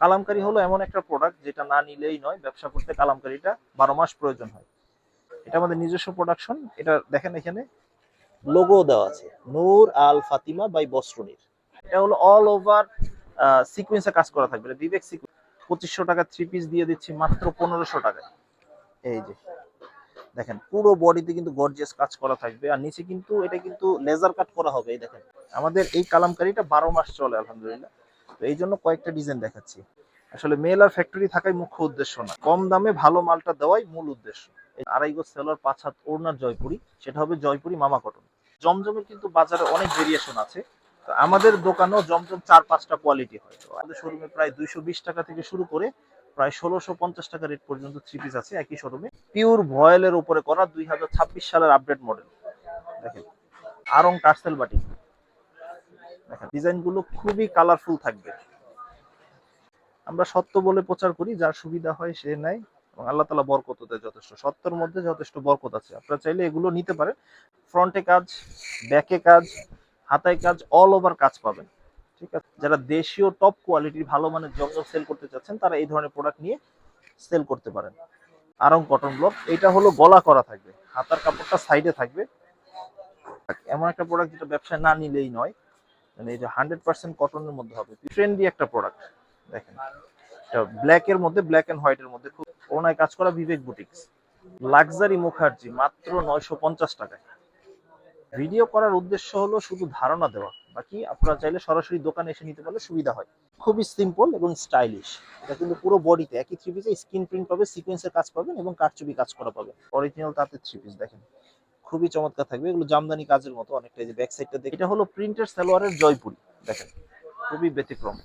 কালামকারি হলো এমন একটা প্রোডাক্ট যেটা না নিলেই নয়, ব্যবসা করতে কালামকারিটা বারো মাস প্রয়োজন হয়। এটা আমাদের নিজস্ব প্রোডাকশন এটা দেখেন এখানে। লোগো দেওয়া আছে, নূর আল ফাতিমা বাই বস্ত্রনীর। এটা হলো অল ওভার সিকুয়েন্সে কাজ করা থাকবে বিবেক সিকুয়েন্স পঁচিশশো টাকা থ্রি পিস দিয়ে দিচ্ছি মাত্র পনেরোশো টাকায়। এই যে, দেখেন, পুরো বডিতে কিন্তু গর্জিয়াস কাজ করা থাকবে। আর নিচে কিন্তু, এটা কিন্তু লেজার কাট করা হবে, এই দেখেন। আমাদের এই কালামকারিটা বারো মাস চলে, আলহামদুলিল্লাহ। তো এই জন্য কয়েকটা ডিজাইন দেখাচ্ছি। আসলে মেল আর ফ্যাক্টরি থাকাই মুখ্য উদ্দেশ্য না। কম দামে ভালো মালটা দেওয়াই মূল উদ্দেশ্য। আড়াই গজ সেলর পাঁচ হাত ওড়নার জয়পুরি, সেটা হবে জয়পুরি মামা কটন জমজমের কিন্তু বাজারে অনেক ভেরিয়েশন আছে। তো আমাদের দোকানেও জমজম চার, পাঁচটা কোয়ালিটি হয়। তো আমাদের শোরুমে প্রায় দুইশো বিশ টাকা থেকে শুরু করে প্রায় ষোলোশো পঞ্চাশ টাকা রেট পর্যন্ত থ্রি পিস আছে একই শোরুমে পিওর ভয়েলের উপরে করা দুই হাজার ছাব্বিশ সালের আপডেট মডেল দেখেন। আরং টার্সেল বাটি দেখেন, ডিজাইনগুলো খুবই কালারফুল থাকবে। আমরা সত্য বলে প্রচার করি, যার সুবিধা হয় সে নেয় এবং আল্লাহ তালা বরকত দেয় যথেষ্ট। সত্যর মধ্যে যথেষ্ট বরকত আছে। আপনারা চাইলে এগুলো নিতে পারেন। ফ্রন্টে কাজ ব্যাকে কাজ, হাতায় কাজ অল ওভার কাজ পাবেন। ঠিক আছে? যারা দেশীয় টপ কোয়ালিটির ভালো মানের জমজম সেল করতে চাচ্ছেন, তারা এই ধরনের প্রোডাক্ট নিয়ে সেল করতে পারেন। আরং কটন ব্লক এটা হলো গলা করা থাকবে। হাতার কাপড়টা সাইডে থাকবে। এমন একটা প্রোডাক্ট যেটা ব্যবসায় না নিলেই নয়। এই যে হান্ড্রেড পার্সেন্ট কটনের মধ্যে হবে। ট্রেন্ডি একটা প্রোডাক্ট দেখেন। ব্ল্যাক এর মধ্যে ব্ল্যাক এন্ড হোয়াইট এর মধ্যে খুব ওনায় কাজ করা বিবেক বুটিক্স লাক্সারি মুখার্জি মাত্র নয়শো পঞ্চাশ টাকায়। ভিডিও করার উদ্দেশ্য হলো শুধু ধারণা দেওয়া। বাকি আপনারা চাইলে সরাসরি দোকানে এসে নিতে পারলে সুবিধা হয়। খুবই সিম্পল এবং স্টাইলিশ এটা কিন্তু পুরো বডিতে একই থ্রি পিসে স্ক্রিন প্রিন্ট পাবে সিকোয়েন্সের কাজ পাবেন এবং কারচুপি কাজ করা পাবেন। অরিজিনাল তাঁতের থ্রি পিস দেখেন। খুবই চমৎকার থাকবে। এগুলো জামদানি কাজের মতো অনেকটা যে ব্যাক সাইডটা দেখে এটা হলো প্রিন্টের সালোয়ারের জয়পুরি, দেখেন। খুবই ব্যতিক্রম।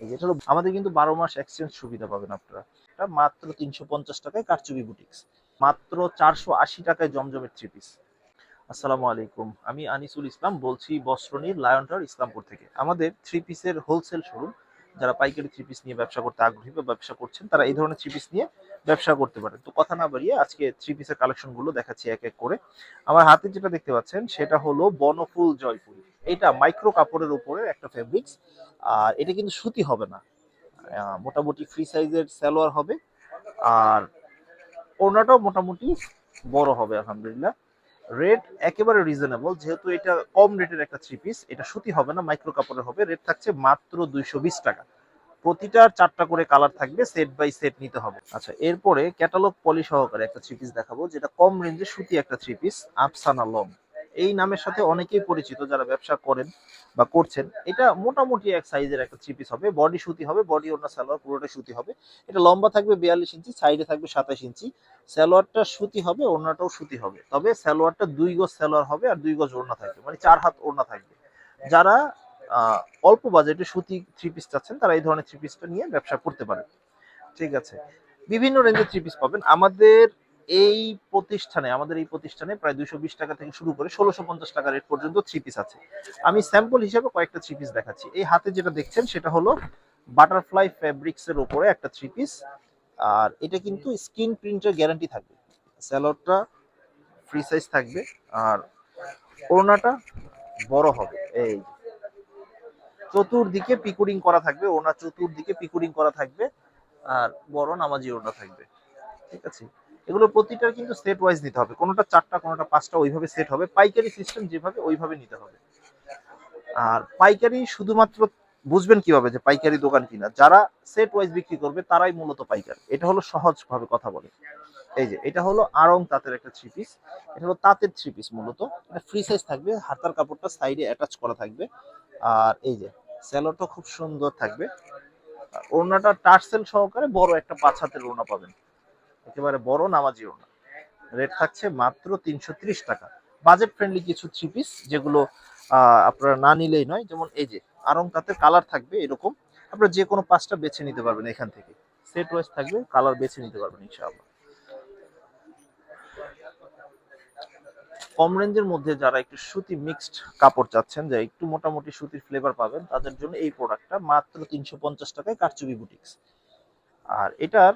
এই যে এটা হলো, আমাদের কিন্তু বারো মাস এক্সচেঞ্জ সুবিধা পাবেন আপনারা। এটা মাত্র তিনশো পঞ্চাশ টাকায় কারচুপি বুটিক্স মাত্র চারশো আশি টাকায় জমজমের থ্রি পিস আসসালামু আলাইকুম। আমি আনিসুল ইসলাম বলছি বস্ত্রনীর লায়নটার ইসলামপুর থেকে। আমাদের থ্রি পিসের হোলসেল শোরুম যারা পাইকারি থ্রি পিস নিয়ে ব্যবসা করতে আগ্রহী বা ব্যবসা করছেন, তারা এই ধরনের থ্রি পিস নিয়ে ব্যবসা করতে পারেন। তো কথা না বাড়িয়ে আজকে থ্রি পিসের কালেকশনগুলো দেখাচ্ছি এক এক করে। আমার হাতে যেটা দেখতে পাচ্ছেন, সেটা হলো বনফুল জয়পুরি এটা মাইক্রো কাপড়ের উপরে একটা ফেব্রিক্স আর এটা কিন্তু সুতি হবে না। মোটামুটি ফ্রি সাইজের সালোয়ার হবে, আর ওড়নাটাও মোটামুটি বড় হবে, আলহামদুলিল্লাহ। রেট একেবারে রিজনেবল যেহেতু এটা কম রেটের একটা থ্রি পিস এটা সুতি হবে না মাইক্রো কাপড়ের হবে রেট থাকছে মাত্র দুইশো বিশ টাকা। প্রতিটার চারটা করে কালার থাকবে সেট বাই সেট নিতে হবে। আচ্ছা এরপরে ক্যাটালগ পলি সহকারে একটা থ্রি পিস দেখাবো, যেটা কম রেঞ্জে সুতি একটা থ্রি পিস আফসানা লং এই নামের সাথে অনেকেই পরিচিত যারা ব্যবসা করেন বা করছেন, এটা মোটামুটি এক সাইজের একটা থ্রি পিস হবে। বডি সুতি হবে বডি ওনার সালোয়ার পুরোটা সুতি হবে। এটা লম্বা থাকবে বিয়াল্লিশ ইঞ্চি সাইডে থাকবে সাতাশ ইঞ্চি। সালোয়ারটা সুতি হবে, ওড়নাটাও সুতি হবে। তবে সালোয়ারটা দুই গজ সালোয়ার হবে আর দুই গজ ওড়না থাকবে মানে চার হাত ওড়না থাকবে। যারা অল্প বাজেটে সুতি থ্রি পিস চাচ্ছেন, তারা এই ধরনের থ্রি পিসটা নিয়ে ব্যবসা করতে পারেন। ঠিক আছে? বিভিন্ন রেঞ্জের থ্রি পিস পাবেন। আমাদের এই প্রতিষ্ঠানে, আমাদের এই প্রতিষ্ঠানে প্রায় দুইশো বিশ টাকা থেকে শুরু করে ষোলোশো পঞ্চাশ টাকা রেট পর্যন্ত থ্রি পিস আছে। আমি স্যাম্পল হিসেবে কয়েকটা থ্রি পিস দেখাচ্ছি। এই হাতে যেটা দেখছেন, সেটা হলো বাটারফ্লাই ফ্যাব্রিক্স এর উপরে একটা থ্রি পিস আর এটা কিন্তু স্ক্রিন প্রিন্টের গ্যারান্টি থাকবে। স্যালোডটা ফ্রি সাইজ থাকবে। আর ওড়নাটা বড় হবে। এই চতুর্দিকে পিকুরিং করা থাকবে। ওনা চতুর্দিকে পিকুরিং করা থাকবে। আর বড় নামাজি ওড়না থাকবে। ঠিক আছে? এগুলো প্রতিটার কিন্তু সেট ওয়াইজ নিতে হবে। কোনোটা চারটা, কোনোটা পাঁচটা ওইভাবে সেট হবে। পাইকারি সিস্টেম যেভাবে ওইভাবে নিতে হবে। আর পাইকারি শুধুমাত্র বুঝবেন কীভাবে যে পাইকারি দোকান কিনা। যারা সেট ওয়াইজ বিক্রি করবে, তারাই মূলত পাইকারি। এটা হলো সহজ ভাবে কথা বলে। এই যে, এটা হলো আরং তাঁতের একটা থ্রি পিস এটা হলো তাঁতের থ্রি পিস মূলত। এটা ফ্রি সাইজ থাকবে, হাতার কাপড়টা সাইডে অ্যাটাচ করা থাকবে। আর এই যে স্যালোটা খুব সুন্দর থাকবে। ওড়নাটা টার্সেল সহকারে বড় একটা পাঁচ হাতের ওড়না পাবেন। একেবারে বড় নামাজি ওড়না রেট থাকছে মাত্র তিনশো ত্রিশ টাকা। বাজেট ফ্রেন্ডলি কিছু থ্রি পিস যেগুলো আপনারা না নিলেই নয়। যেমন এই যে আরং তাতে কালার থাকবে এরকম। আপনারা যে কোনো পাঁচটা বেছে নিতে পারবেন এখান থেকে। সেট ওয়াইজ থাকবে কালার বেছে নিতে পারবেন ইনশাআল্লাহ। কম রেঞ্জের মধ্যে যারা একটু সুতি মিক্সড কাপড় চাচ্ছেন যে একটু মোটামুটি সুতির ফ্লেভার পাবেন, তাদের জন্য এই প্রোডাক্টটা মাত্র তিনশো পঞ্চাশ টাকায় কারচুপি বুটিক্স আর এটার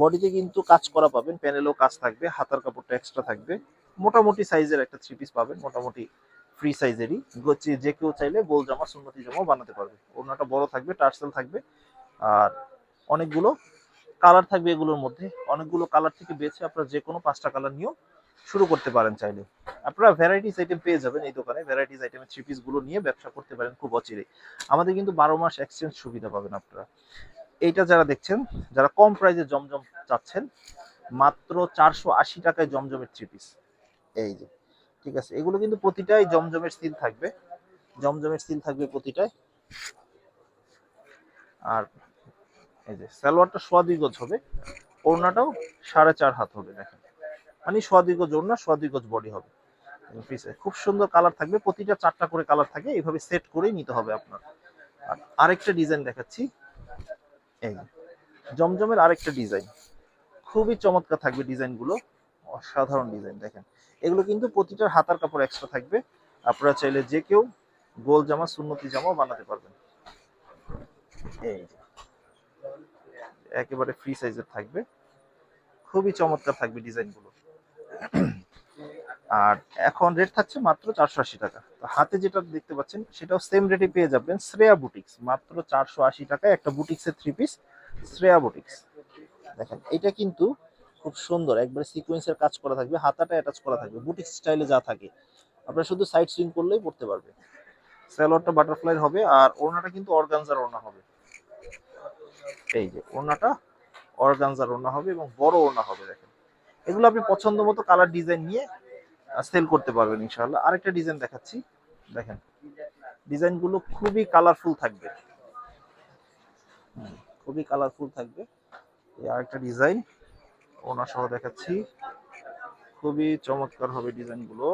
বডিতে কিন্তু কাজ করা পাবেন প্যানেলও কাজ থাকবে, হাতার কাপড়টা এক্সট্রা থাকবে। মোটামুটি সাইজের একটা থ্রি পিস পাবেন, মোটামুটি ফ্রি সাইজেরই যে কেউ চাইলে গোল জামা, সুন্নতি জামাও বানাতে পারবে। ওড়নাটা বড় থাকবে টার্সেল থাকবে। আর অনেকগুলো কালার থাকবে এগুলোর মধ্যে। অনেকগুলো কালার থেকে বেছে আপনারা যে কোনো পাঁচটা কালার নিয়েও শুরু করতে পারেন চাইলে। আপনারা ভ্যারাইটিস আইটেম পেয়ে যাবেন এই দোকানে। ভ্যারাইটিস আইটেমের থ্রি পিসগুলো নিয়ে ব্যবসা করতে পারেন খুব অচিরে আমাদের কিন্তু বারো মাস এক্সচেঞ্জ সুবিধা পাবেন আপনারা। এইটা যারা দেখছেন, যারা কম প্রাইসে জমজম চাচ্ছেন, মাত্র চারশো আশি টাকায় জমজমের থ্রি পিস এই যে, ঠিক আছে, এগুলো কিন্তু প্রতিটাই জমজমের সিল থাকবে। জমজমের সিল থাকবে প্রতিটায় আর এই যে, সালোয়ারটা সোয়া দুই গজ হবে। ওড়নাটাও সাড়ে চার হাত হবে, দেখেন। মানে সোয়া দুই গজ ওড়না সোয়া দুই গজ বডি হবে পিসে খুব সুন্দর কালার থাকবে। প্রতিটা চারটা করে কালার থাকে, এইভাবে সেট করেই নিতে হবে আপনার। আর আরেকটা ডিজাইন দেখাচ্ছি। এই জমজমের আরেকটা ডিজাইন। খুবই চমৎকার থাকবে ডিজাইনগুলো। অসাধারণ ডিজাইন, দেখেন। এগুলো কিন্তু প্রতিটার হাতার কাপড় এক্সট্রা থাকবে। আপনারা চাইলে যে কেউ গোল জামা, সুন্নতি জামাও বানাতে পারবেন। এই একেবারে ফ্রি সাইজের থাকবে। খুবই চমৎকার থাকবে ডিজাইনগুলো। আর এখন রেট থাকছে মাত্র চারশো আশি টাকা। তো হাতে যেটা দেখতে পাচ্ছেন, সেটাও সেম রেটে পেয়ে যাবেন শ্রেয়া বুটিক্স মাত্র চারশো আশি টাকায় একটা বুটিক্সের থ্রি পিস শ্রেয়া বুটিক্স দেখেন, এটা কিন্তু খুব সুন্দর, একবারে সিকোয়েন্সের কাজ করা থাকবে, হাতাটা অ্যাটাচ করা থাকবে বুটিক স্টাইলে যা থাকে। আপনারা শুধু সাইড সুইং করলেই পড়তে পারবে স্যালোয়ারটা বাটারফ্লাই হবে আর ওড়নাটা কিন্তু অর্গানজার ওড়না হবে। এই যে, ওড়নাটা অর্গানজার ওড়না হবে এবং বড় ওড়না হবে, দেখেন। এগুলো আপনি পছন্দ মতো কালার ডিজাইন নিয়ে সেল করতে পারবেন ইনশাআল্লাহ। আরেকটা ডিজাইন দেখাচ্ছি। দেখেন ডিজাইনগুলো খুবই কালারফুল থাকবে। খুবই কালারফুল থাকবে। এই আরেকটা ডিজাইন ওনা সহ দেখাচ্ছি। খুবই চমৎকার হবে ডিজাইনগুলো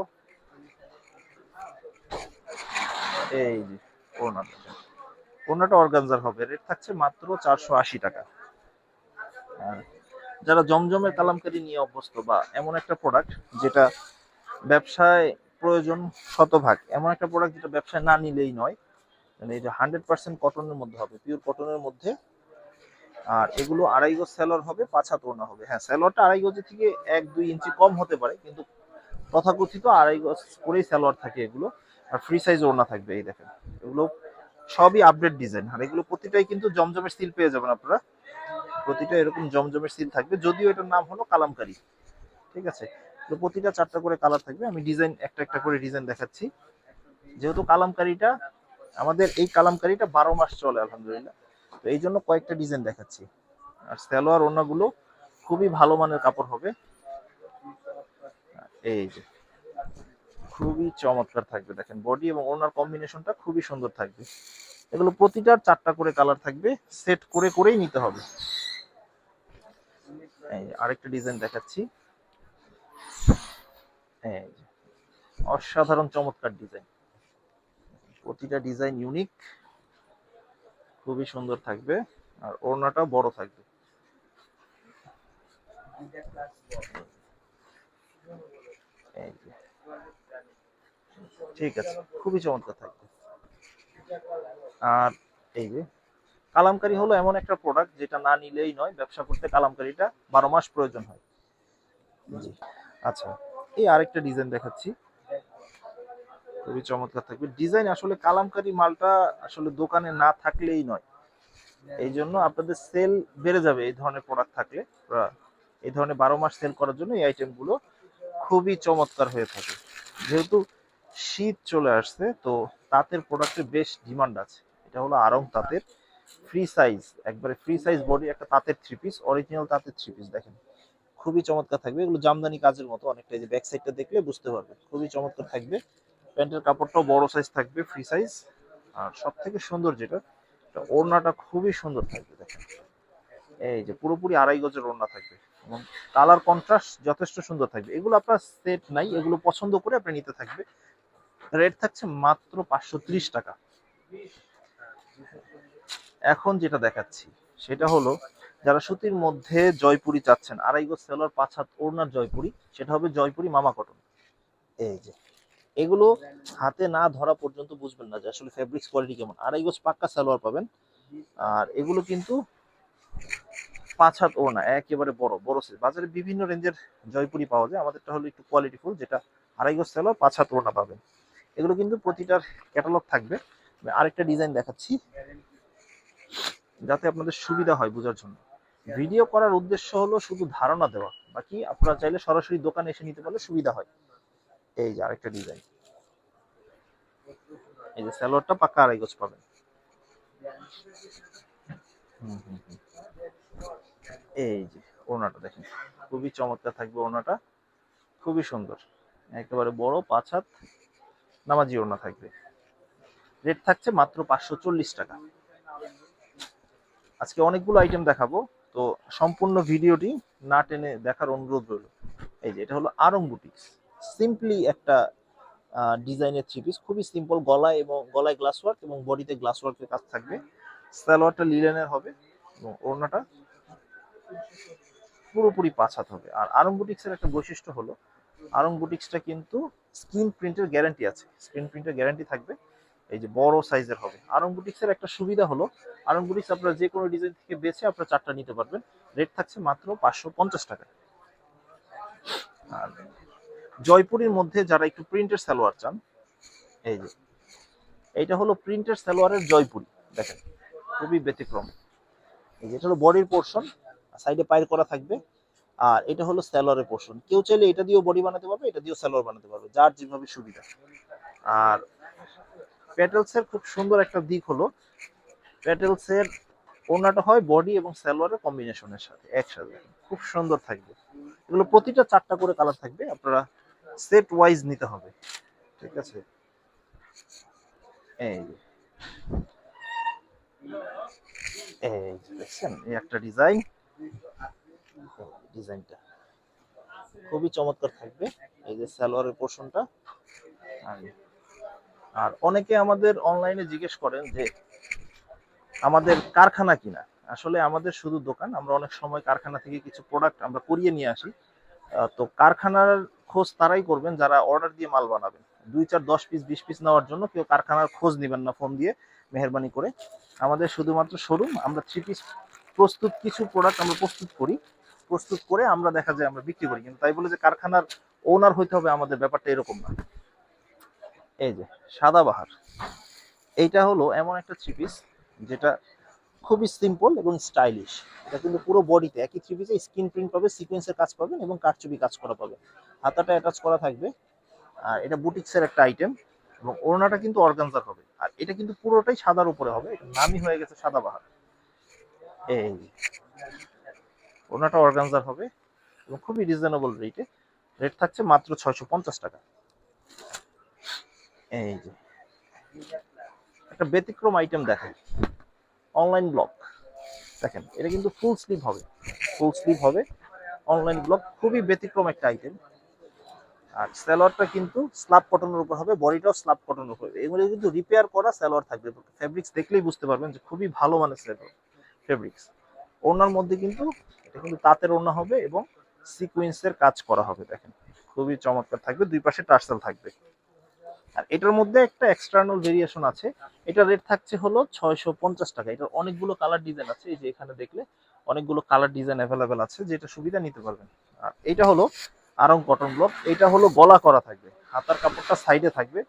এই যে ওনা ওনাটা অর্গানজার হবে। রেট থাকছে মাত্র চারশো আশি টাকা। যারা জমজমের কালামকারি নিয়ে অভ্যস্ত বা এমন একটা প্রোডাক্ট যেটা ব্যবসায় প্রয়োজন শতভাগ। এমন একটা প্রোডাক্ট যেটা ব্যবসায় না নিলেই নয়। মানে যে হান্ড্রেড পার্সেন্ট কটনের মধ্যে হবে পিওর কটনের মধ্যে। আর এগুলো আড়াই গজ স্যালোয়ার হবে, পাঁচ হাত ওড়না হবে। হ্যাঁ স্যালোয়ারটা আড়াই গজের থেকে এক, দুই ইঞ্চি কম হতে পারে, কিন্তু তথাকথিত আড়াই গজ করেই স্যালোয়ার থাকে এগুলো। আর ফ্রি সাইজ ওড়না থাকবে, এই দেখেন। এগুলো সবই আপডেট ডিজাইন আর এগুলো প্রতিটাই কিন্তু জমজমের সিল পেয়ে যাবেন আপনারা। প্রতিটা এরকম জমজমের সিল থাকবে, যদিও এটার নাম হলো কালামকারি। ঠিক আছে? তো প্রতিটা চারটা করে কালার থাকবে। আমি ডিজাইন একটা একটা করে ডিজাইন দেখাচ্ছি। যেহেতু কালামকারিটা, আমাদের এই কালামকারিটা বারো মাস চলে, আলহামদুলিল্লাহ। তো এই জন্য কয়েকটা ডিজাইন দেখাচ্ছি। আর সালোয়ার ওড়নাগুলো খুবই ভালো মানের কাপড় হবে। এই যে, খুবই চমৎকার থাকবে, দেখেন। বডি এবং ওনার কম্বিনেশনটা খুবই সুন্দর থাকবে। এগুলো প্রতিটার চারটা করে কালার থাকবে। সেট করে করেই নিতে হবে। আরেকটা ডিজাইন দেখাচ্ছি। এই যে, অসাধারণ চমৎকার ডিজাইন। প্রতিটা ডিজাইন ইউনিক খুবই সুন্দর থাকবে আর ওড়নাটা বড় থাকবে। ঠিক আছে খুবই চমৎকার থাকবে। আর এই যে কালামকারি হলো এমন একটা প্রোডাক্ট যেটা না নিলেই নয় ব্যবসা করতে কালামকারিটা বারো মাস প্রয়োজন হয়। আচ্ছা। এই আরেকটা ডিজাইন দেখাচ্ছি। খুবই চমৎকার থাকবে। ডিজাইন আসলে কালামকারি মালটা আসলে দোকানে না থাকলেই নয়। এই জন্য আপনাদের সেল বেড়ে যাবে এই ধরনের প্রোডাক্ট থাকলে। এই ধরনের বারো মাস সেল করার জন্য এই আইটেমগুলো খুবই চমৎকার হয়ে থাকে। যেহেতু শীত চলে আসছে, তো তাঁতের প্রোডাক্টের বেশ ডিমান্ড আছে। এটা হলো আরং তাঁতের ফ্রি সাইজ একবারে ফ্রি সাইজ বডি একটা তাঁতের থ্রি পিস অরিজিনাল তাঁতের থ্রি পিস দেখেন। খুবই চমৎকার থাকবে। এগুলো জামদানি কাজের মতো অনেকটা যে ব্যাক সাইডটা দেখলে বুঝতে পারবে। খুবই চমৎকার থাকবে। প্যান্টের কাপড়টাও বড় সাইজ থাকবে ফ্রি সাইজ আর সব থেকে সুন্দর যেটা ওড়নাটা খুবই সুন্দর থাকবে, দেখেন। এই যে পুরোপুরি আড়াই গজের ওড়না থাকবে। এবং কালার কন্ট্রাস্ট যথেষ্ট সুন্দর থাকবে। এগুলো আপনার সেট নাই, এগুলো পছন্দ করে আপনি নিতে থাকবে। রেট থাকছে মাত্র পাঁচশো ত্রিশ টাকা। এখন যেটা দেখাচ্ছি, সেটা হলো যারা সুতির মধ্যে জয়পুরি চাচ্ছেন, আড়াই গজ সেলর পাঁচ হাত ওড়নার জয়পুরি, সেটা হবে জয়পুরি মামা কটন। এই যে, এগুলো হাতে না ধরা পর্যন্ত বুঝবেন না যে আসলে ফেব্রিক্স কোয়ালিটি কেমন। আড়াই গজ পাক্কা সালোয়ার পাবেন, আর এগুলো কিন্তু পাঁচ হাত ওড়না, একেবারে বড় বড় সাইজ বাজারে বিভিন্ন রেঞ্জের জয়পুরি পাওয়া যায়, আমাদেরটা হলো একটু কোয়ালিটি ফুল যেটা আড়াই গজ সালোয়ার, পাঁচ হাত ওড়না পাবেন। এগুলো কিন্তু প্রতিটার ক্যাটালগ থাকবে। আরেকটা ডিজাইন দেখাচ্ছি, যাতে আপনাদের সুবিধা হয় বোঝার জন্য। ভিডিও করার উদ্দেশ্য হলো শুধু ধারণা দেওয়া। বাকি আপনারা চাইলে সরাসরি দোকানে এসে নিতে পারলে সুবিধা হয়। এই যে আরেকটা ডিজাইন এই যে স্যালোয়ারটা পাক্কা আড়াই গজ পাবেন। এই যে ওড়নাটা দেখেন। খুবই চমৎকার থাকবে ওড়নাটা। খুবই সুন্দর। একেবারে বড় পাঁচ হাত নামাজি ওড়না থাকবে। রেট থাকছে মাত্র পাঁচশো চল্লিশ টাকা। আজকে অনেকগুলো আইটেম দেখাবো। তো সম্পূর্ণ ভিডিওটি না টেনে দেখার অনুরোধ রইল। এই যে, এটা হলো আরং বুটিক্স সিম্পলি একটা ডিজাইনের থ্রি পিস খুবই সিম্পল গলায় এবং, গলায় গ্লাস ওয়ার্ক এবং বডিতে গ্লাস ওয়ার্কের কাজ থাকবে। সালোয়ারটা লিলেনের হবে এবং ওড়নাটা পুরোপুরি পাঁচ হাত হবে। আর আরং বুটিক্সের একটা বৈশিষ্ট্য হলো, আরং বুটিক্সটা কিন্তু স্ক্রিন প্রিন্টের গ্যারান্টি আছে। স্ক্রিন প্রিন্টের গ্যারান্টি থাকবে। এই যে বড় সাইজের হবে। আরং বুটিক্সের একটা সুবিধা হলো আরং বুটিক্স আপনারা যে কোনো ডিজাইন থেকে বেছে আপনারা চারটা নিতে পারবেন। রেট থাকছে মাত্র পাঁচশো পঞ্চাশ টাকা। আর জয়পুরের মধ্যে যারা একটু প্রিন্টের সালোয়ার চান, এই যে, এইটা হলো প্রিন্টের সালোয়ারের জয়পুরি, দেখেন, খুবই ব্যতিক্রম। এই যে, এটা হলো বডির পোর্শন, সাইডে পায়ের করা থাকবে। আর এটা হলো স্যালোয়ারের পোর্শন। কেউ চাইলে এটা দিয়েও বডি বানাতে পারবে, এটা দিয়েও স্যালোয়ার বানাতে পারবে, যার যেভাবে সুবিধা। আর প্যাটেলসের খুব সুন্দর একটা দিক হলো প্যাটেলসের ওড়নাটা হয় বডি এবং সালোয়ারের কম্বিনেশনের সাথে, একসাথে। খুব সুন্দর থাকবে। এগুলো প্রতিটা চারটা করে কালার থাকবে, আপনারা সেট ওয়াইজ নিতে হবে। ঠিক আছে? এই এই দেখছেন? এই একটা ডিজাইন ডিজাইনটা খুবই চমৎকার থাকবে। এই যে সালোয়ারের পোর্শনটা আর অনেকে আমাদের অনলাইনে জিজ্ঞেস করেন যে, আমাদের কারখানা কিনা? আসলে আমাদের শুধু দোকান, আমরা অনেক সময় কারখানা থেকে কিছু প্রোডাক্ট আমরা করিয়ে নিয়ে আসি। তো কারখানার খোঁজ তারাই করবেন যারা অর্ডার দিয়ে মাল বানাবেন। দুই চার দশ পিস বিশ পিস নেওয়ার জন্য কেউ কারখানার খোঁজ নেবেন না ফোন দিয়ে মেহরবানি করে। আমাদের শুধুমাত্র শোরুম আমরা থ্রি পিস প্রস্তুত কিছু প্রোডাক্ট আমরা প্রস্তুত করি। প্রস্তুত করে আমরা দেখা যায় আমরা বিক্রি করি। কিন্তু তাই বলে যে কারখানার ওনার হইতে হবে, আমাদের ব্যাপারটা এরকম না। এই যে সাদাবাহার এইটা হলো এমন একটা থ্রি পিস যেটা খুবই সিম্পল এবং স্টাইলিশ এটা কিন্তু পুরো বডিতে একই থ্রি পিসে স্ক্রিন প্রিন্ট পাবে সিকোয়েন্সের কাজ পাবেন এবং কারচুপি কাজ করা পাবে হাতাটা অ্যাটাচ করা থাকবে। আর এটা বুটিক্সের একটা আইটেম এবং ওড়নাটা কিন্তু অর্গানজার হবে। আর এটা কিন্তু পুরোটাই সাদার উপরে হবে। এটা নামই হয়ে গেছে সাদাবাহার এই ওড়নাটা অর্গানজার হবে এবং খুবই রিজনেবল রেটে রেট থাকছে মাত্র ছয়শো পঞ্চাশ টাকা। এই যে। একটা ব্যতিক্রম আইটেম দেখেন। অনলাইন ব্লক দেখেন, এটা কিন্তু ফুল স্লিভ হবে। ফুল স্লিভ হবে। অনলাইন ব্লক খুবই ব্যতিক্রম একটা আইটেম আর স্যালোয়ারটা কিন্তু স্ল্যাব কটনের উপর হবে বডিটাও স্ল্যাব কটনের উপর হবে। এগুলো কিন্তু রিপেয়ার করা স্যালোয়ার থাকবে। ফেব্রিক্স দেখলেই বুঝতে পারবেন যে খুবই ভালো মানের স্যালোয়ার ফেব্রিক্স ওড়নার মধ্যে কিন্তু, এটা কিন্তু তাঁতের ওড়না হবে এবং সিকুয়েন্সের কাজ করা হবে, দেখেন। খুবই চমৎকার থাকবে। দুই পাশে টার্সেল থাকবে। আর এটার মধ্যে একটা এক্সটার্নাল ভেরিয়েশন আছে। এটা রেট থাকছে হলো ছয়শো পঞ্চাশ টাকা। এটার অনেকগুলো কালার ডিজাইন আছে, এই যে এখানে দেখলে অনেকগুলো কালার ডিজাইন অ্যাভেলেবেল আছে, যেটা সুবিধা নিতে পারবেন। আর এটা হলো আরং কটন ব্লক এটা হলো গলা করা থাকবে, হাতার কাপড়টা সাইডে থাকবে।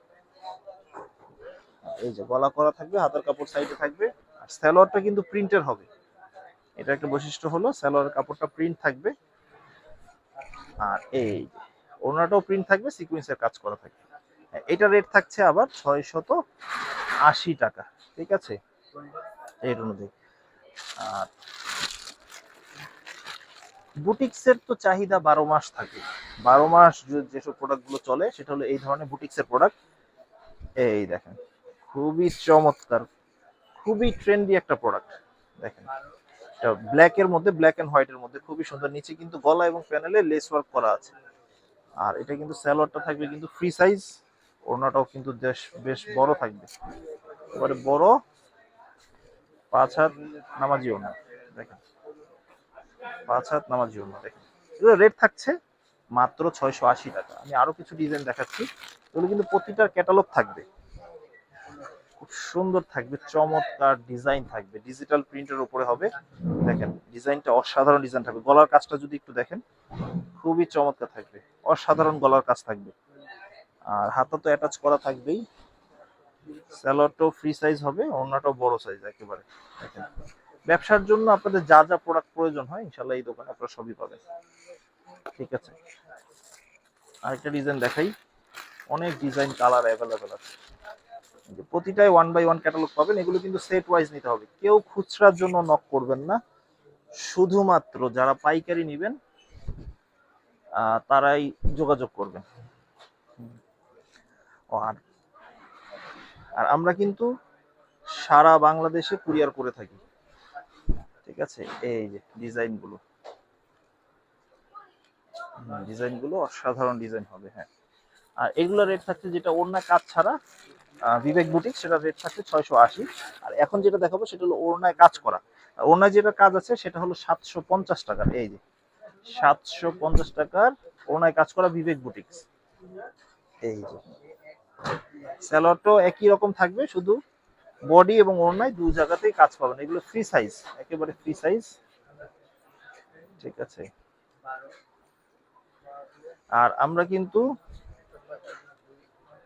এই যে গলা করা থাকবে, হাতার কাপড় সাইডে থাকবে, আর স্যালোয়ারটা কিন্তু প্রিন্টের হবে। এটা একটা বৈশিষ্ট্য হলো স্যালোয়ারের কাপড়টা প্রিন্ট থাকবে। আর এই ওনাটাও প্রিন্ট থাকবে সিকুয়েন্সের কাজ করা থাকবে। এটা রেট থাকছে আবার ছয় শত আশি টাকা, ঠিক আছে? এর অনুযায়ী আর বুটিক্সের তো চাহিদা বারো মাস থাকে। বারো মাস যেসব প্রোডাক্টগুলো চলে, সেটা হলো এই ধরনের বুটিক্সের প্রোডাক্ট এই দেখেন, খুবই চমৎকার, খুবই ট্রেন্ডি একটা প্রোডাক্ট দেখেন ব্ল্যাক এর মধ্যে ব্ল্যাক এন্ড হোয়াইট এর মধ্যে, খুবই সুন্দর। নিচে কিন্তু গলা এবং প্যানেলে লেস ওয়ার্ক করা আছে। আর এটা কিন্তু স্যালোয়ারটা থাকবে কিন্তু ফ্রি সাইজ ওড়নাটাও কিন্তু বেশ বেশ বড় থাকবে। এবারে বড় পাঁচ হাত নামাজি ওড়না, দেখেন। পাঁচ হাত নামাজি ওড়না, দেখেন। এগুলো রেট থাকছে মাত্র ছয়শো আশি টাকা। আমি আরও কিছু ডিজাইন দেখাচ্ছি। এগুলো কিন্তু প্রতিটার ক্যাটালগ থাকবে। খুব সুন্দর থাকবে, চমৎকার ডিজাইন থাকবে। ডিজিটাল প্রিন্টের উপরে হবে। দেখেন ডিজাইনটা অসাধারণ ডিজাইন থাকবে। গলার কাজটা যদি একটু দেখেন, খুবই চমৎকার থাকবে। অসাধারণ গলার কাজ থাকবে। আর হাতা তো অ্যাটাচ করা থাকবেই। স্যালোয়ারটাও ফ্রি সাইজ হবে অন্যটাও বড় সাইজ একেবারে। দেখেন। ব্যবসার জন্য আপনাদের যা যা প্রোডাক্ট প্রয়োজন হয়, ইনশাল্লাহ এই দোকানে আপনারা সবই পাবেন। ঠিক আছে। আরেকটা ডিজাইন দেখাই। অনেক ডিজাইন কালার অ্যাভেলেবেল আছে। প্রতিটাই ওয়ান বাই ওয়ান ক্যাটালগ পাবেন, এগুলো কিন্তু সেট ওয়াইজ নিতে হবে। কেউ খুচরার জন্য নক করবেন না। শুধুমাত্র যারা পাইকারি নেবেন তারাই যোগাযোগ করবেন। আর আর আমরা কিন্তু সারা বাংলাদেশে কুরিয়ার করে থাকি। ঠিক আছে? এই যে ডিজাইনগুলো। ডিজাইনগুলো অসাধারণ ডিজাইন হবে হ্যাঁ। আর এগুলো রেট থাকছে যেটা ওড়না কাজ ছাড়া বিবেক বুটিক সেটা রেট থাকছে ছয়শো আশি। আর এখন যেটা দেখাবো সেটা হলো ওড়নায় কাজ করা। ওড়নায় যেটা কাজ আছে সেটা হলো সাতশো পঞ্চাশ টাকার, এই যে। সাতশো পঞ্চাশ টাকার ওড়নায় কাজ করা বিবেক বুটিক্স এই যে। স্যালোয়ারটাও একই রকম থাকবে, শুধু বডি এবং ওড়নায় দু জায়গাতেই কাজ পাবেন। এগুলো ফ্রি সাইজ একেবারে ফ্রি সাইজ ঠিক আছে। আর আমরা কিন্তু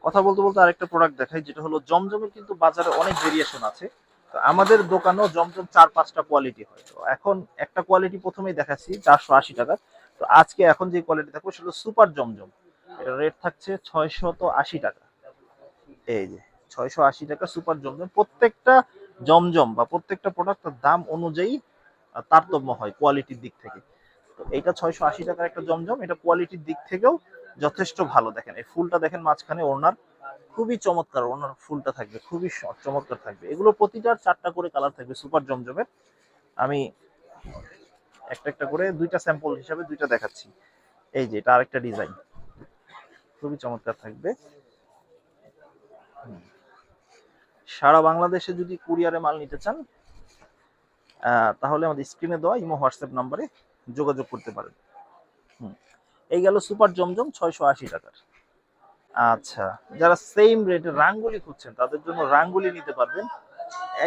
কথা বলতে বলতে আরেকটা প্রোডাক্ট দেখাই, যেটা হলো জমজমের কিন্তু বাজারে অনেক ভেরিয়েশন আছে। তো আমাদের দোকানেও জমজম চার পাঁচটা কোয়ালিটি হয়। তো এখন একটা কোয়ালিটি প্রথমেই দেখাচ্ছি, চারশো আশি টাকা। তো আজকে এখন যে কোয়ালিটি থাকবে সেটা সুপার জমজম। এটা রেট থাকছে ছয়শত আশি টাকা। এই যে, ছয়শো আশি টাকা সুপার জমজম। প্রত্যেকটা জমজম বা প্রত্যেকটা প্রোডাক্টের দাম অনুযায়ী তারতম্য হয় কোয়ালিটির দিক থেকে। তো এইটা ছয়শো আশি টাকার একটা জমজম, এটা কোয়ালিটির দিক থেকেও যথেষ্ট ভালো। দেখেন, এই ফুলটা দেখেন মাঝখানে ওনার খুবই চমৎকার ওনার ফুলটা থাকবে, খুবই চমৎকার থাকবে। এগুলো প্রতিটার চারটা করে কালার থাকবে সুপার জমজমের। আমি একটা একটা করে দুইটা স্যাম্পল হিসাবে দুইটা দেখাচ্ছি। এই যে, এটা আরেকটা ডিজাইন খুবই চমৎকার থাকবে হুম। সারা বাংলাদেশে যদি কুরিয়ারে মাল নিতে চান তাহলে আমাদের স্ক্রিনে দেওয়া ইমো, হোয়াটসঅ্যাপ নাম্বারে যোগাযোগ করতে পারেন। হুম। এই গেল সুপার জমজম ছয়শো আশি টাকার। আচ্ছা যারা সেম রেটে রাঙ্গুলি খুঁজছেন, তাদের জন্য রাঙ্গুলি নিতে পারবেন।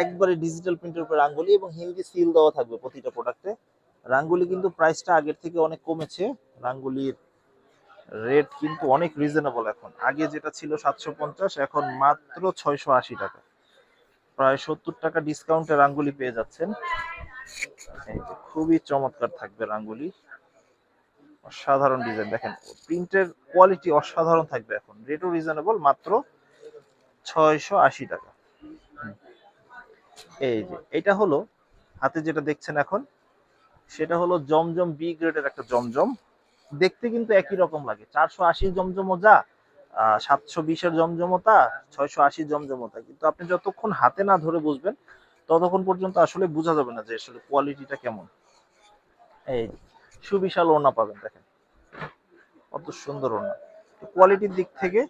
একবারে ডিজিটাল প্রিন্টের উপর রাঙ্গুলি এবং হিন্দি সিল দেওয়া থাকবে প্রতিটা প্রোডাক্টে রাঙ্গুলি কিন্তু প্রাইসটা আগের থেকে অনেক কমেছে। রাঙ্গুলির রেট কিন্তু অনেক রিজনেবল এখন। আগে যেটা ছিল সাতশো পঞ্চাশ, এখন মাত্র ছয়শো আশি টাকা। প্রায় সত্তর টাকা ডিসকাউন্টে রাঙ্গুলি পেয়ে যাচ্ছেন। খুবই চমৎকার থাকবে রাঙ্গুলি অসাধারণ ডিজাইন দেখেন প্রিন্টের কোয়ালিটি অসাধারণ থাকবে এখন। রেটও রিজনেবল মাত্র ছয়শো আশি টাকা। এই যে, এটা হলো, হাতে যেটা দেখছেন এখন, সেটা হলো জমজম বি গ্রেডের একটা জমজম। দেখতে কিন্তু একই রকম লাগে। চারশো আশি জমজমও যা সাতশো বিশের জমজমতা, ছয়শো আশি জমজমতা। কিন্তু আপনি যতক্ষণ হাতে না ধরে বুঝবেন ততক্ষণ পর্যন্ত আসলে বোঝা যাবে না যে আসলে কোয়ালিটিটা কেমন। এই সুবিশাল ওনা পাবেন, দেখেন। কত সুন্দর ওড়না। কোয়ালিটির দিক থেকে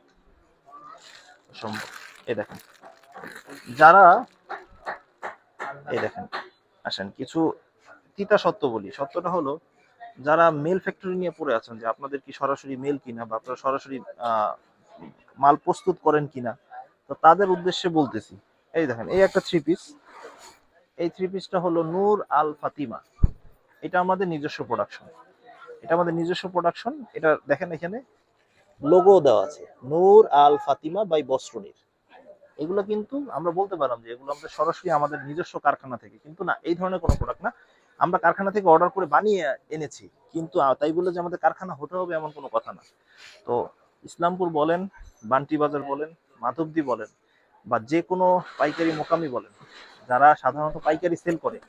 সম্ভব। এই দেখেন। যারা, এই দেখেন, আসেন, কিছু তিতা সত্য বলি। সত্যটা হলো, যারা মেল ফ্যাক্টরি নিয়ে পড়ে আছেন, যে আপনাদের কি সরাসরি মেল কিনা বা আপনারা সরাসরি মাল প্রস্তুত করেন কিনা, তো তাদের উদ্দেশ্যে বলতেছি। এই দেখেন, এই একটা থ্রি পিস এই থ্রি পিসটা হলো নূর আল ফাতিমা। এটা আমাদের নিজস্ব প্রোডাকশন এটা আমাদের নিজস্ব প্রোডাকশন এটা দেখেন এখানে লোগো দেওয়া আছে, নূর আল ফাতিমা বাই বস্ত্রনীর। এগুলো কিন্তু আমরা বলতে পারলাম যে এগুলো আমরা সরাসরি আমাদের নিজস্ব কারখানা থেকে, কিন্তু না, এই ধরনের কোনো প্রোডাক্ট না। আমরা কারখানা থেকে অর্ডার করে বানিয়ে এনেছি, কিন্তু তাই বলে যে আমাদের কারখানা হতে হবে এমন কোনো কথা না। তো ইসলামপুর বলেন, বান্টি বাজার বলেন, মাধবদী বলেন, বা যে কোনো পাইকারি মোকামি বলেন, যারা সাধারণত পাইকারি সেল করে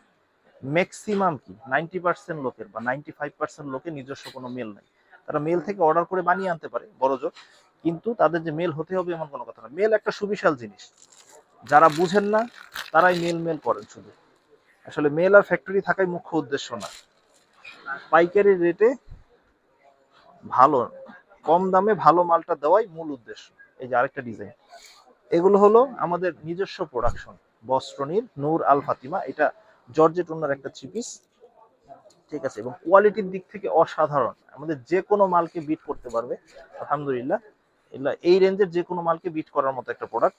ম্যাক্সিমাম কি? নাইনটি পার্সেন্ট লোকের বা নাইনটি ফাইভ পার্সেন্ট লোকের নিজস্ব কোনো মেল নাই। তারা মেল থেকে অর্ডার করে বানিয়ে আনতে পারে, বড় জোর, কিন্তু তাদের যে মেল হতে হবে এমন কোনো কথা না। মেল একটা সুবিশাল জিনিস। যারা বুঝেন না, তারাই মেল মেল করেন শুধু। আসলে মেল আর ফ্যাক্টরি থাকাই মুখ্য উদ্দেশ্য না। পাইকারি রেটে ভালো কম দামে ভালো মালটা দেওয়াই মূল উদ্দেশ্য। এই যে আরেকটা ডিজাইন এগুলো হলো আমাদের নিজস্ব প্রোডাকশন বস্ত্রনীর নূর, আল ফাতিমা, এটা জর্জেট ওনার একটা থ্রি পিস ঠিক আছে? এবং কোয়ালিটির দিক থেকে অসাধারণ। আমাদের যে কোনো মালকে বিট করতে পারবে। আলহামদুলিল্লাহ। এগুলা এই রেঞ্জের যে কোনো মালকে বিট করার মতো একটা প্রোডাক্ট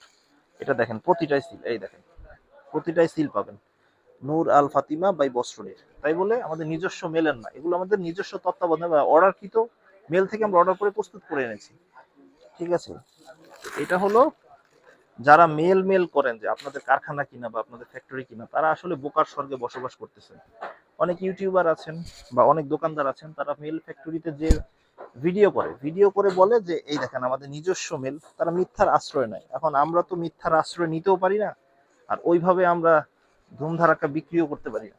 এটা দেখেন, প্রতিটাই সিল এই দেখেন, প্রতিটাই সিল পাবেন। নূর, আল ফাতিমা বাই বস্ত্রনীর তাই বলে আমাদের নিজস্ব মেলেন না। এগুলো আমাদের নিজস্ব তত্ত্বাবধানে বা অর্ডারকৃত মেল থেকে আমরা অর্ডার করে প্রস্তুত করে এনেছি। ঠিক আছে? এটা হলো যারা মেল মেল করেন যে আপনাদের কারখানা কিনা বা আপনাদের ফ্যাক্টরি কিনা, তারা আসলে বোকার স্বর্গে বসবাস করতেছেন। অনেক ইউটিউবার আছেন বা অনেক দোকানদার আছেন, তারা মেল ফ্যাক্টরিতে যে ভিডিও করে ভিডিও করে বলে যে, এই দেখেন, আমাদের নিজস্ব মেল, তারা মিথ্যার আশ্রয় নেয়। এখন আমরা তো মিথ্যার আশ্রয় নিতেও পারি না, আর ওইভাবে আমরা ধুমধারাকা বিক্রিও করতে পারি না।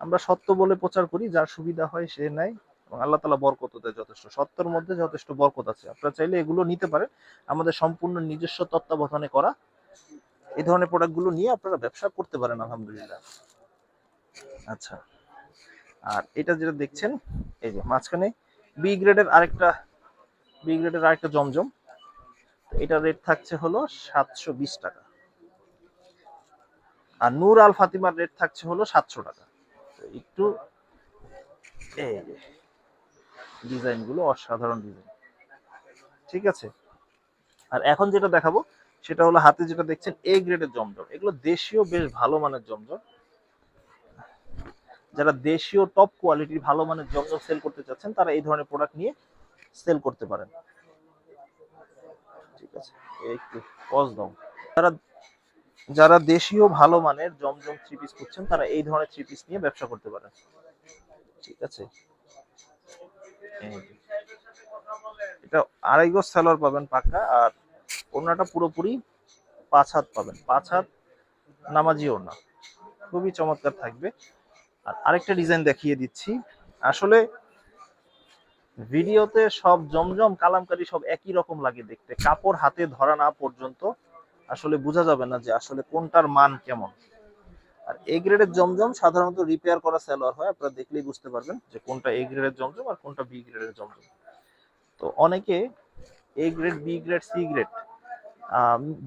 আমরা সত্য বলে প্রচার করি, যার সুবিধা হয় সে নেয় এবং আল্লাহ তালা বরকত দেয় যথেষ্ট। সত্যর মধ্যে যথেষ্ট বরকত আছে। আপনারা চাইলে এগুলো নিতে পারেন। আমাদের সম্পূর্ণ নিজস্ব তত্ত্বাবধানে করা এই ধরনের প্রোডাক্টগুলো নিয়ে আপনারা ব্যবসা করতে পারেন, আলহামদুলিল্লাহ। আচ্ছা। আর এটা যেটা দেখছেন, এই যে মাঝখানে বি গ্রেডের আরেকটা বি গ্রেডের আরেকটা জমজম। এটা রেট থাকছে হলো সাতশো বিশ টাকা। আর নূর আল ফাতিমার রেট থাকছে হলো সাতশো টাকা। একটু, এই যে ডিজাইনগুলো অসাধারণ ডিজাইন। ঠিক আছে? আর এখন যেটা দেখাবো, সেটা হলো হাতে যেটা দেখছেন এ গ্রেডের জমজম এগুলো দেশীয় বেশ ভালো মানের জমজম যারা দেশীয় টপ কোয়ালিটির ভালো মানের জমজম সেল করতে চাচ্ছেন, তারা এই ধরনের প্রোডাক্ট নিয়ে সেল করতে পারেন। ঠিক আছে? একটু পজ দাও। যারা যারা দেশীয় ভালো মানের জমজম থ্রি পিস করছেন তারা এই ধরনের থ্রি পিস নিয়ে ব্যবসা করতে পারেন। ঠিক আছে। এটা আড়াই গজ সালোয়ার পাবেন পাক্কা আর ওড়নাটা পুরোপুরি পাঁচ হাত পাবেন। পাঁচ হাত নামাজি ওড়না। খুবই চমৎকার থাকবে। আর আরেকটা ডিজাইন দেখিয়ে দিচ্ছি। আসলে ভিডিওতে সব জমজম কালামকারি সব একই রকম লাগে দেখতে। কাপড় হাতে ধরা না পর্যন্ত আসলে বোঝা যাবে না যে আসলে কোনটার মান কেমন। আর এ গ্রেডের জমজম সাধারণত রিপেয়ার করা সেলর হয়, আপনারা দেখলেই বুঝতে পারবেন যে কোনটা এ গ্রেডের জমজম আর কোনটা বি গ্রেডের জমজম। তো অনেকে A grade B grade C grade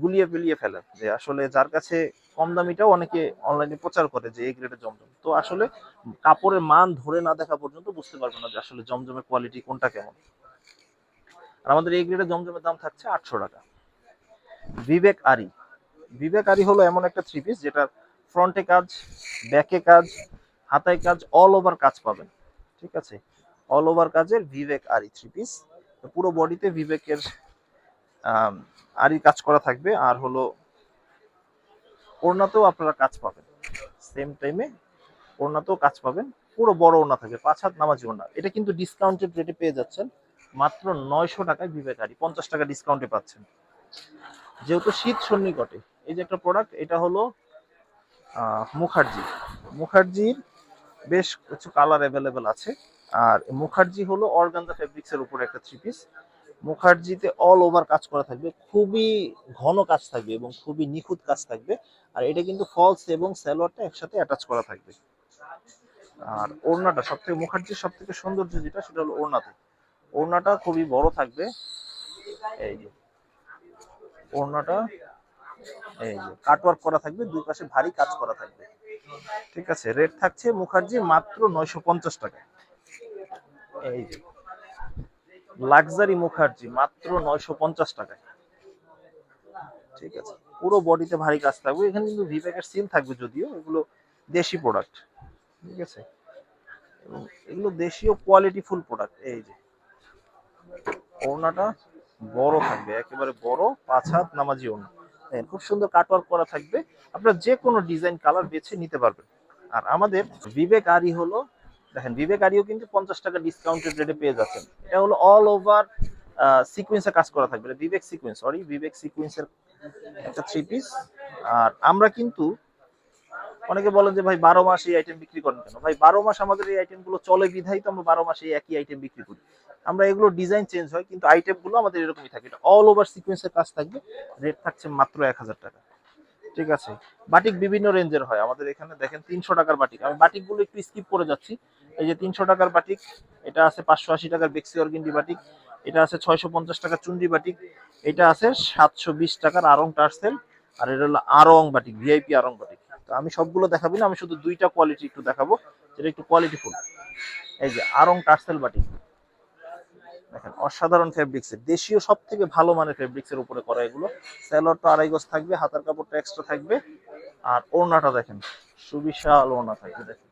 গুলিয়ে পেলিয়ে ফেলেন যে আসলে যার কাছে কম দামিটাও অনেকে অনলাইনে প্রচার করে যে এই গ্রেডের জমজম। তো আসলে কাপড়ের মান ধরে না দেখা পর্যন্ত বুঝতে পারবে না যে আসলে জমজমের কোয়ালিটি কোনটা কেমন। আর আমাদের এই গ্রেডের জমজমের দাম থাকছে আটশো টাকা। বিবেক আরি বিবেক আরি হলো এমন একটা থ্রি পিস যেটা ফ্রন্টে কাজ ব্যাকে কাজ হাতায় কাজ অল ওভার কাজ পাবেন। ঠিক আছে? অল ওভার কাজের বিবেক আরি থ্রি পিস পুরো বডিতে আম, আরি কাজ করা থাকবে। আর হলো ওড়নাতেও আপনারা কাজ পাবেন। সেম টাইমে ওড়নাতেও কাজ পাবেন। পুরো বড় ওড়না থাকবে। পাঁচ হাত নামাজি ওড়না। এটা কিন্তু ডিসকাউন্টেড রেটে পেয়ে যাচ্ছেন। মাত্র নয়শো টাকায় বিবেকারি পঞ্চাশ টাকা ডিসকাউন্টে পাচ্ছেন। যেহেতু শীত সন্নিকটে। এই যে একটা প্রোডাক্ট এটা হলো মুখার্জি। মুখার্জির বেশ কিছু কালার অ্যাভেলেবেল আছে। আর মুখার্জি হলো অর্গানজা ফেব্রিক্স এর উপরে একটা থ্রি পিস মুখার্জিতে অল ওভার কাজ করা থাকবে। খুবই ঘন কাজ থাকবে এবং খুবই নিখুঁত কাজ থাকবে। আর এটা কিন্তু ফলস এবং স্যালোয়ারটা একসাথে অ্যাটাচ করা থাকবে। আর ওড়নাটা সব থেকে মুখার্জির সব থেকে সৌন্দর্য যেটা, সেটা হলো ওড়নাতে। ওড়নাটা খুবই বড় থাকবে। এই যে, ওড়নাটা এই যে কাটওয়ার্ক করা থাকবে, দুই পাশে ভারী কাজ করা থাকবে। ঠিক আছে রেট থাকছে মুখার্জি মাত্র নয়শো পঞ্চাশ টাকা এই যে লাক্সারি মুখার্জি মাত্র নয়শো পঞ্চাশ টাকায়। ঠিক আছে, পুরো বডিতে ভারী কাজ থাকবে, এখানে কিন্তু ভিভেকের সিল থাকবে যদিও, এগুলো দেশি প্রোডাক্ট ঠিক আছে, এবং এগুলো দেশীয় কোয়ালিটি ফুল প্রোডাক্ট এই যে। ওড়নাটা বড় থাকবে, একেবারে বড়, পাঁচ হাত নামাজি ওড়না। দেখেন, খুব সুন্দর কাটওয়ার্ক করা থাকবে। আপনার যে কোনো ডিজাইন কালার বেছে নিতে পারবেন। আর আমাদের বিবেক আরি হলো দেখেন বিবেক আরিও কিন্তু পঞ্চাশ টাকা ডিসকাউন্টেড রেটে পেয়ে যাচ্ছেন। এটা হলো অল ওভার সিকুয়েন্সে কাজ করা থাকবে। বিবেক সিকুয়েন্স সরি বিবেক সিকুয়েন্সের একটা থ্রি পিস আর আমরা কিন্তু অনেকে বলেন যে, ভাই, বারো মাস এই আইটেম বিক্রি করেন কেন? ভাই, বারো মাস আমাদের এই আইটেমগুলো চলে বিধাই তো আমরা বারো মাসে একই আইটেম বিক্রি করি। আমরা এগুলো ডিজাইন চেঞ্জ হয়, কিন্তু আইটেমগুলো আমাদের এরকমই থাকে। এটা অল ওভার সিকুয়েন্সের কাজ থাকবে রেট থাকছে মাত্র এক হাজার টাকা। ঠিক আছে? বাটিক বিভিন্ন রেঞ্জের হয়। আমাদের এখানে দেখেন তিনশো টাকার বাটিক। আমি বাটিকগুলো একটু স্কিপ করে যাচ্ছি। এই যে তিনশো টাকার বাটিক, এটা আছে পাঁচশো আশি টাকার বেক্সি অর্গিন্ডি বাটিক। এটা আছে ছয়শো পঞ্চাশ টাকার চুন্ডি বাটিক। এটা আছে সাতশো বিশ টাকার আরং টার্সেল। আর এটা হলো Aarong batik VIP Aarong batik. তো আমি সবগুলো দেখাবো না, আমি শুধু দুইটা কোয়ালিটি একটু দেখাবো, যেটা একটু কোয়ালিটি ফুল। এই যে আরং টার্সেল বাটি। দেখেন, অসাধারণ ফেব্রিক্স এর। দেশীয় সব থেকে ভালো মানের ফেব্রিক্স এর উপরে করা এগুলো। স্যালোয়ারটা আড়াই গজ থাকবে, হাতার কাপড়টা এক্সট্রা থাকবে। আর ওড়নাটা দেখেন, সুবিশাল ওড়না থাকবে, দেখেন।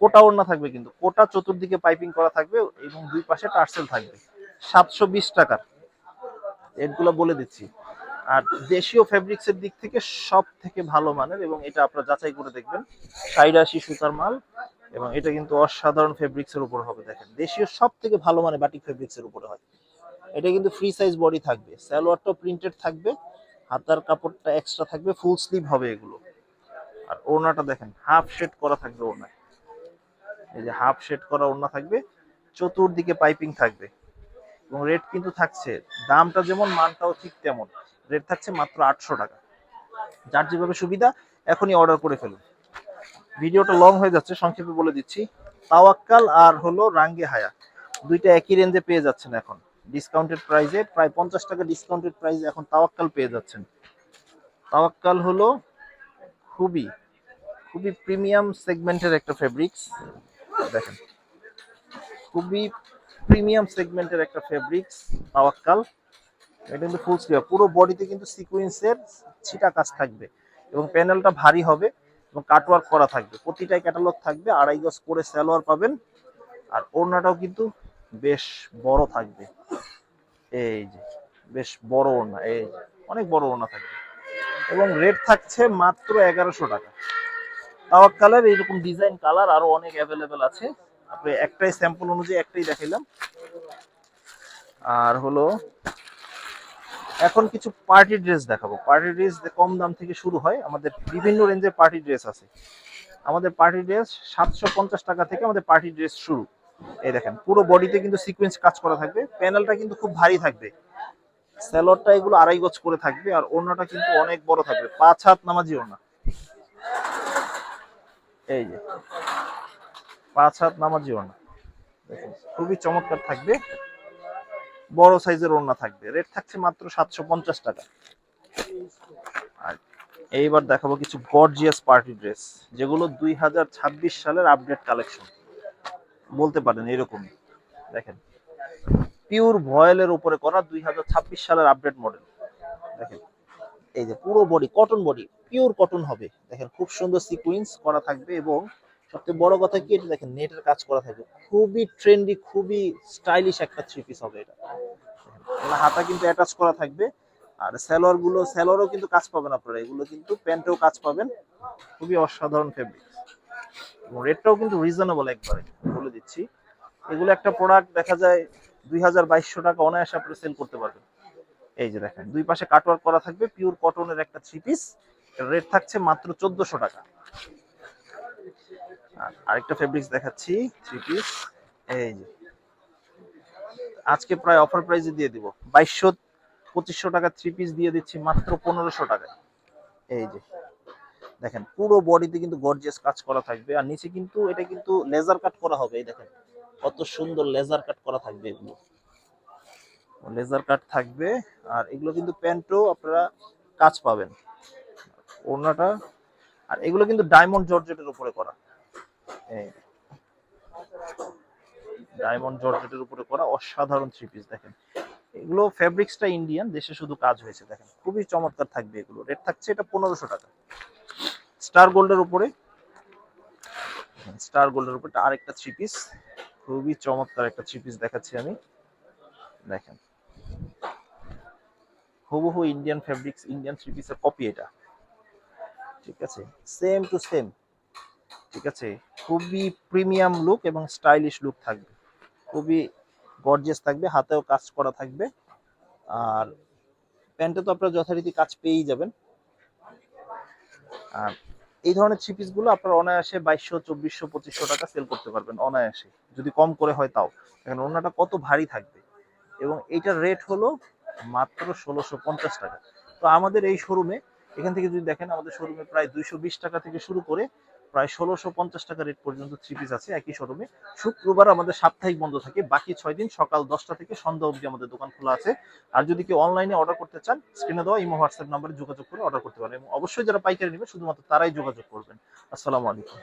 কোটা ওড়না থাকবে কিন্তু, কোটা চতুর্দিকে পাইপিং করা থাকবে এবং দুই পাশে টার্সেল থাকবে। সাতশো বিশ টাকার। রেটগুলো বলে দিচ্ছি। আর দেশীয় ফেব্রিক্স এর দিক থেকে সব থেকে ভালো মানের, এবং এটা আপনারা যাচাই করে দেখবেন। সাইরাশি সুতার মাল, এবং এটা কিন্তু অসাধারণ ফেব্রিক্স এর উপর হবে, দেখেন। দেশীয় সব থেকে ভালো মানে বাটিক ফেব্রিক্স এর উপরে হয়। এটা কিন্তু ফ্রি সাইজ বডি থাকবে, সালোয়ারটাও প্রিন্টেড থাকবে, হাতার কাপড়টা এক্সট্রা থাকবে ফুল স্লিভ হবে এগুলো। আর ওড়নাটা দেখেন হাফ শেড করা থাকবে ওড়নায়। এই যে হাফ শেড করা ওড়না থাকবে, চতুর্দিকে পাইপিং থাকবে। এবং রেট কিন্তু থাকছে, দামটা যেমন, মানটাও ঠিক তেমন। রেট থাকছে মাত্র আটশো টাকা। যার যেভাবে সুবিধা, এখনই অর্ডার করে ফেলুন। ভিডিওটা লং হয়ে যাচ্ছে, সংক্ষেপে বলে দিচ্ছি। তাওয়াক্কাল আর হলো রাঙ্গে হায়া। দুইটা একই রেঞ্জে পেয়ে যাচ্ছেন এখন। ডিসকাউন্টেড প্রাইসে প্রায় পঞ্চাশ টাকা ডিসকাউন্টেড প্রাইসে এখন তাওয়াক্কাল পেয়ে যাচ্ছেন। তাওয়াক্কাল হলো খুবই খুবই প্রিমিয়াম সেগমেন্টের একটা ফেব্রিক্স দেখেন। খুবই প্রিমিয়াম সেগমেন্টের একটা ফেব্রিক্স তাওয়াক্কাল। এটা কিন্তু ফুল স্লিভ পুরো বডিতে কিন্তু সিকোয়েন্সের ছিটা কাজ থাকবে এবং প্যানেলটা ভারী হবে এবং কাটওয়ার্ক করা থাকবে। প্রতিটাই ক্যাটালগ থাকবে, আড়াই গজ করে স্যালোয়ার পাবেন। আর ওড়নাটাও কিন্তু বেশ বড় থাকবে। এই যে, বেশ বড় ওড়না, এই অনেক বড় ওড়না থাকবে। এবং রেট থাকছে মাত্র এগারোশো টাকা। তাওয়াক কালার এইরকম ডিজাইন কালার আরও অনেক অ্যাভেলেবেল আছে। আপনি একটাই স্যাম্পল অনুযায়ী একটাই দেখাইলাম। আর হলো এখন কিছু পার্টি ড্রেস দেখাবো। পার্টি ড্রেস কম দাম থেকে শুরু হয়, আমাদের বিভিন্ন রেঞ্জের পার্টি ড্রেস আছে। আমাদের পার্টি ড্রেস সাতশো পঞ্চাশ টাকা থেকে আমাদের পার্টি ড্রেস শুরু। এই দেখেন, পুরো বডিতে কিন্তু সিকোয়েন্স কাজ করা থাকবে। প্যানেলটা কিন্তু খুব ভারী থাকবে। স্যালোয়ারটা এগুলো আড়াই গজ করে থাকবে আর ওড়নাটা কিন্তু অনেক বড় থাকবে। পাঁচ হাত নামাজি ওড়না। এই যে, পাঁচ হাত নামাজি ওড়না। দেখেন, খুবই চমৎকার থাকবে। বড় সাইজের ওড়না থাকবে। রেট থাকছে মাত্র সাতশো পঞ্চাশ টাকা। আর এইবার দেখাবো কিছু গর্জিয়াস পার্টি ড্রেস যেগুলো দুই হাজার ছাব্বিশ সালের আপডেট কালেকশন বলতে পারেন এরকমই। দেখেন পিওর ভয়েলের উপরে করা দুই হাজার ছাব্বিশ সালের আপডেট মডেল দেখেন, এই যে পুরো body cotton body pure cotton হবে। দেখেন, খুব সুন্দর সিকুয়েন্স করা থাকবে এবং সবচেয়ে বড় কথা কি, এটা দেখেন নেটের কাজ করা থাকবে খুবই ট্রেন্ডি খুবই স্টাইলিশ একটা থ্রি পিস হবে এটা। হাতা কিন্তু অ্যাটাচ করা থাকবে। আর স্যালোয়ারগুলো স্যালোয়ারও কিন্তু কাজ পাবেন আপনারা। এগুলো কিন্তু প্যান্টেও কাজ পাবেন। খুবই অসাধারণ ফেব্রিক এবং রেটটাও কিন্তু রিজনেবল একবারে, বলে দিচ্ছি। এগুলো একটা প্রোডাক্ট দেখা যায় দুই হাজার বাইশশো টাকা অনায়াসে আপনি সেল করতে পারবেন। এই যে দেখেন, দুই পাশে কাটওয়ার্ক করা থাকবে পিওর কটনের একটা থ্রি পিস রেট থাকছে মাত্র চোদ্দশো টাকা। আর আরেকটা ফেব্রিক্স দেখাচ্ছি থ্রি পিস এই যে। আজকে প্রায় অফার প্রাইসে দিয়ে দিব। বাইশশো, পঁচিশশো টাকা থ্রি পিস দিয়ে দিচ্ছি মাত্র পনেরোশো টাকায়। এই যে। দেখেন, পুরো বডিতে কিন্তু গর্জিয়াস কাজ করা থাকবে। আর নিচে কিন্তু, এটা কিন্তু লেজার কাট করা হবে, এই দেখেন। কত সুন্দর লেজার কাট করা থাকবে এগুলো। লেজার কাট থাকবে। আর এগুলো কিন্তু প্যান্টও আপনারা কাজ পাবেন। ওড়নাটা। আর এগুলো কিন্তু ডায়মন্ড জর্জেটের উপরে করা। ডায়মন্ড জর্জেটের উপরে করা অসাধারণ থ্রি পিস দেখেন। এগুলো ফেব্রিক্সটা ইন্ডিয়ান দেশে শুধু কাজ হয়েছে, দেখেন। খুবই চমৎকার থাকবে এগুলো। রেট থাকছে এটা পনেরোশো টাকা। স্টার গোল্ডের উপরে স্টার গোল্ডের উপরে আরেকটা থ্রি পিস খুবই চমৎকার একটা থ্রি পিস দেখাচ্ছি আমি। দেখেন। হুবহু ইন্ডিয়ান ফেব্রিক্স ইন্ডিয়ান থ্রি পিসের কপি এটা। ঠিক আছে? সেম টু সেম ঠিক আছে? খুবই প্রিমিয়াম লুক এবং স্টাইলিশ লুক থাকবে। খুবই গর্জিয়াস থাকবে, হাতেও কাজ করা থাকবে। আর প্যান্টে তো আপনারা যথারীতি কাজ পেয়েই যাবেন। আর এই ধরনের থ্রি পিসগুলো আপনারা অনায়াসে বাইশশো, চব্বিশশো, পঁচিশশো টাকা সেল করতে পারবেন অনায়াসে। যদি কম করে হয় তাও। দেখেন ওনাটা কত ভারী থাকবে। এবং এইটার রেট হলো মাত্র ষোলোশো পঞ্চাশ টাকা। তো আমাদের এই শোরুমে, এখান থেকে যদি দেখেন, আমাদের শোরুমে প্রায় দুইশো বিশ টাকা থেকে শুরু করে প্রায় ষোলোশো পঞ্চাশ টাকা রেট পর্যন্ত থ্রি পিস আছে একই শোরুমে শুক্রবার আমাদের সাপ্তাহিক বন্ধ থাকে, বাকি ছয় দিন সকাল দশটা থেকে সন্ধ্যা অবধি আমাদের দোকান খোলা আছে। আর যদি কেউ অনলাইনে অর্ডার করতে চান স্ক্রিনে দেওয়া ইমো হোয়াটসঅ্যাপ নাম্বারে যোগাযোগ করে অর্ডার করতে পারেন। এবং অবশ্যই যারা পাইকারি নেবে, শুধুমাত্র তারাই যোগাযোগ করবেন। আসসালামু আলাইকুম।